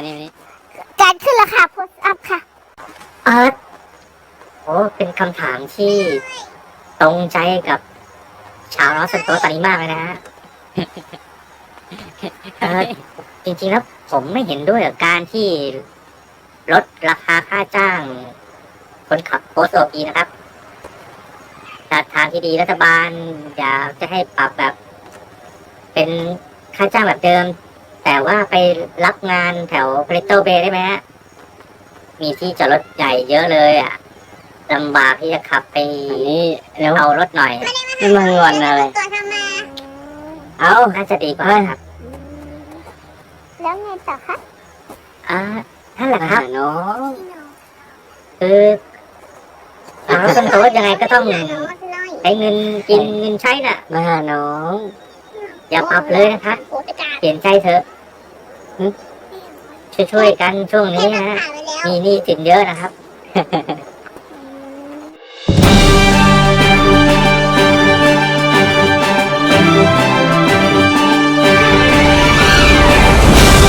วันนี้วันนี้การขึ้นราคาโพสต์อัพค่ะเออโอ้เป็นคำถามที่ตรงใจกับชาวรอนสันตตอนนี้มากเลยนะฮะเออจริงๆแล้วผมไม่เห็นด้วยกับการที่ลดราคาค่าจ้าง คนขับโพสโอปีนะครับทางที่ดีรัฐบาลอยากจะให้ปรับแบบ เป็นค่าจ้างแบบเดิม แต่ว่าไปรับงานแถวเ r รโตเบได้ไหมฮะ มีที่จอดรถใหญ่เยอะเลยอะลำบากที่จะขับไปอันนี้แล้วเอารถหน่อยนี่มันงอนอะไรตัวทำไมเอาน่าจะดีกว่าครับ แล้วไงต่อคะอ่านั่นแหละมาครัหาบน้องคือชาวลอสซันโตยังไงก็ต้องน้อยใช้เงินกินเงินใช้น่ะมาหาน้อง อย่าปรับเลยนะครับโอ้จัดการเปลี่ยนใจเถอะ ช่วยๆกันช่วงนี้นะฮะผ่านไปแล้วมีหนี้สินเยอะนะครับ